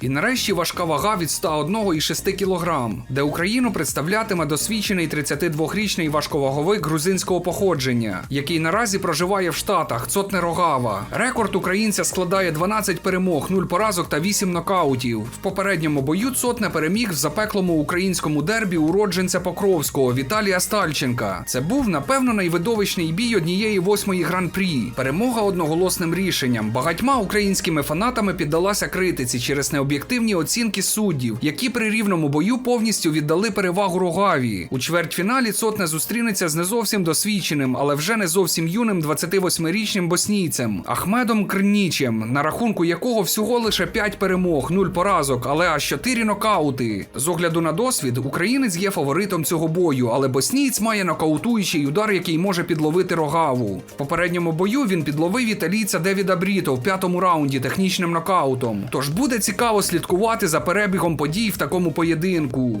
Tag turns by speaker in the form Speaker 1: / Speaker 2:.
Speaker 1: І нарешті важка вага від 101,6 кг, де Україну представлятиме досвідчений 32-річний важковаговик грузинського походження, який наразі проживає в Штатах Цотне Рогава. Рекорд українця складає 12 перемог, 0 поразок та 8 нокаутів. В попередньому бою Цотне переміг в запеклому українському дербі уродженця Покровського Віталія Стальченка. Це був напевно найвидовищний бій однієї восьмої гран-прі. Перемога одноголосним рішенням. Багатьма українськими фанатами піддалася критиці через необ'єктивні оцінки суддів, які при рівному бою повністю віддали перевагу Рогаві. У чвертьфіналі Цотне зустрінеться з не зовсім досвідченим, але вже не зовсім юним 28-річним боснійцем Ахмедом Крнічем, на рахунку якого всього лише 5 перемог, 0 поразок, але аж 4 нокаути. З огляду на досвід, українець є фаворитом цього бою, але боснійць має нокаутуючий удар, який може підловити рогаву. В попередньому бою він підловив італійця Девіда Бріто в п'ятому раунді технічним нокаутом. Тож буде слідкувати за перебігом подій в такому поєдинку.